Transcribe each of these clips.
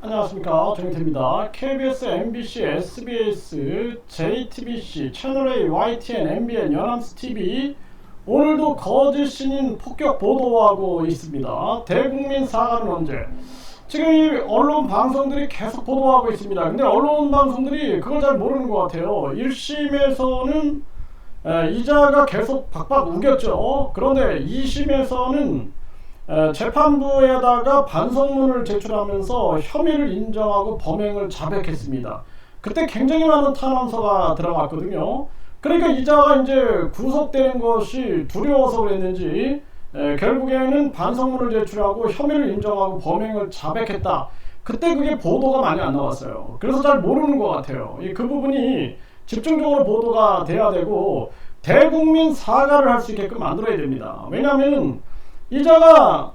안녕하십니까 정태입니다. KBS, MBC, SBS, JTBC, 채널A, YTN, MBN, 연합스 TV 오늘도 거짓 신인 폭격 보도하고 있습니다. 대국민 사과는 언제? 지금 이 언론 방송들이 계속 보도하고 있습니다. 근데 언론 방송들이 그걸 잘 모르는 것 같아요. 1심에서는 이자가 계속 박박 우겼죠. 그런데 2심에서는 재판부에다가 반성문을 제출하면서 혐의를 인정하고 범행을 자백했습니다. 그때 굉장히 많은 탄원서가 들어갔거든요. 그러니까 이자가 이제 구속되는 것이 두려워서 그랬는지 에, 결국에는 반성문을 제출하고 혐의를 인정하고 범행을 자백했다. 그때 그게 보도가 많이 안 나왔어요. 그래서 잘 모르는 것 같아요. 이 그 부분이 집중적으로 보도가 돼야 되고 대국민 사과를 할 수 있게끔 만들어야 됩니다. 왜냐하면 이자가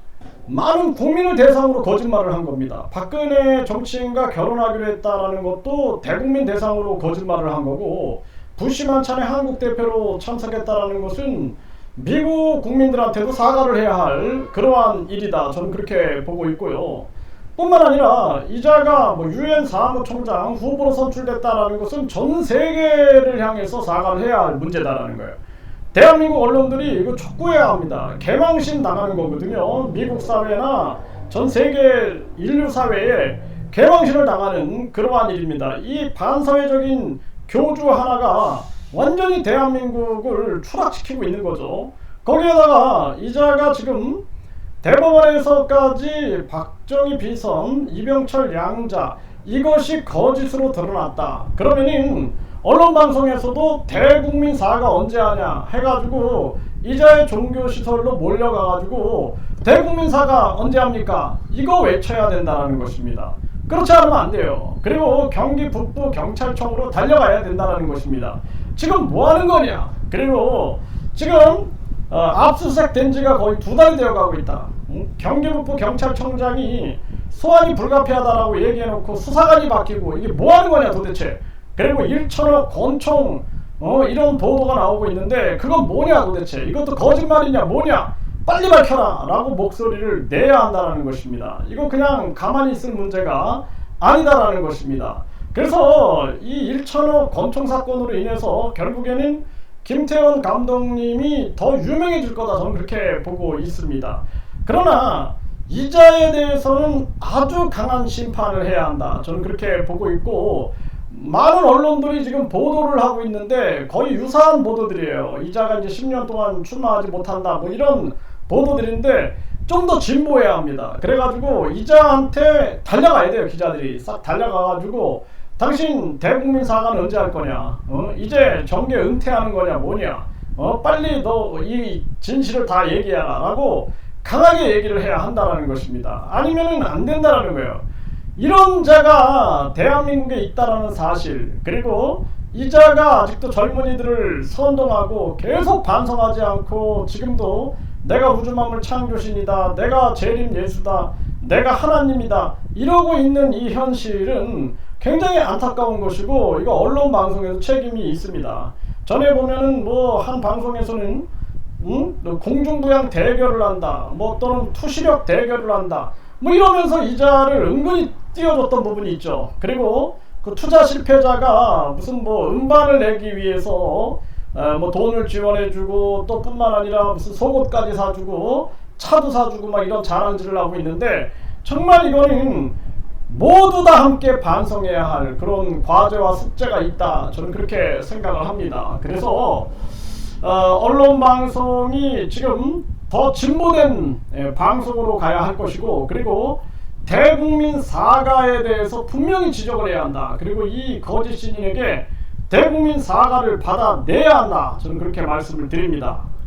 많은 국민을 대상으로 거짓말을 한 겁니다. 박근혜 정치인과 결혼하기로 했다라는 것도 대국민 대상으로 거짓말을 한 거고 부시 만찬에 한국 대표로 참석했다라는 것은 미국 국민들한테도 사과를 해야 할 그러한 일이다. 저는 그렇게 보고 있고요. 뿐만 아니라 이자가 뭐 유엔 사무총장 후보로 선출됐다라는 것은 전 세계를 향해서 사과를 해야 할 문제다라는 거예요. 대한민국 언론들이 이거 촉구해야 합니다. 개망신 당하는 거거든요. 미국 사회나 전 세계 인류 사회에 개망신을 당하는 그러한 일입니다. 이 반사회적인 교주 하나가 완전히 대한민국을 추락시키고 있는 거죠. 거기에다가 이자가 지금 대법원에서까지 박정희 비선, 이병철 양자 이것이 거짓으로 드러났다. 그러면은 언론 방송에서도 대국민 사과 언제 하냐 해가지고 이자의 종교 시설로 몰려가가지고 대국민 사과 언제 합니까? 이거 외쳐야 된다는 것입니다. 그렇지 않으면 안 돼요. 그리고 경기 북부 경찰청으로 달려가야 된다는 것입니다. 지금 뭐 하는 거냐? 그리고 지금 어, 압수수색 된 지가 거의 두 달이 되어 가고 있다. 응? 경기 북부 경찰청장이 소환이 불가피하다라고 얘기해놓고 수사관이 바뀌고 이게 뭐 하는 거냐 도대체? 그리고 1천억 권총 어, 이런 보도가 나오고 있는데 그건 뭐냐 도대체? 이것도 거짓말이냐 뭐냐? 빨리 밝혀라 라고 목소리를 내야 한다는 것입니다. 이거 그냥 가만히 있을 문제가 아니다라는 것입니다. 그래서 이 1천억 권총 사건으로 인해서 결국에는 김태원 감독님이 더 유명해질 거다 저는 그렇게 보고 있습니다. 그러나 이자에 대해서는 아주 강한 심판을 해야 한다 저는 그렇게 보고 있고 많은 언론들이 지금 보도를 하고 있는데 거의 유사한 보도들이에요. 이자가 이제 10년 동안 출마하지 못한다. 뭐 이런 보도들인데 좀 더 진보해야 합니다. 그래가지고 이자한테 달려가야 돼요. 기자들이 싹 달려가가지고 당신 대국민 사과는 언제 할 거냐? 어? 이제 정계 은퇴하는 거냐? 뭐냐? 어? 빨리 너 이 진실을 다 얘기하라라고 강하게 얘기를 해야 한다라는 것입니다. 아니면은 안 된다라는 거예요. 이런 자가 대한민국에 있다라는 사실 그리고 이 자가 아직도 젊은이들을 선동하고 계속 반성하지 않고 지금도 내가 우주만물 창조신이다 내가 재림 예수다 내가 하나님이다 이러고 있는 이 현실은 굉장히 안타까운 것이고 이거 언론 방송에서 책임이 있습니다 전에 보면은 뭐 한 방송에서는 음? 공중부양 대결을 한다 뭐 또는 투시력 대결을 한다 뭐 이러면서 이자를 은근히 띄워줬던 부분이 있죠. 그리고 그 투자 실패자가 무슨 뭐 음반을 내기 위해서 뭐 돈을 지원해주고 또 뿐만 아니라 무슨 속옷까지 사주고 차도 사주고 막 이런 자랑질을 하고 있는데 정말 이거는 모두 다 함께 반성해야 할 그런 과제와 숙제가 있다. 저는 그렇게 생각을 합니다. 그래서 어, 언론 방송이 지금 더 진보된 예, 방송으로 가야 할 것이고 그리고 대국민 사과에 대해서 분명히 지적을 해야 한다. 그리고 이 거짓 신인에게 대국민 사과를 받아내야 한다. 저는 그렇게 말씀을 드립니다.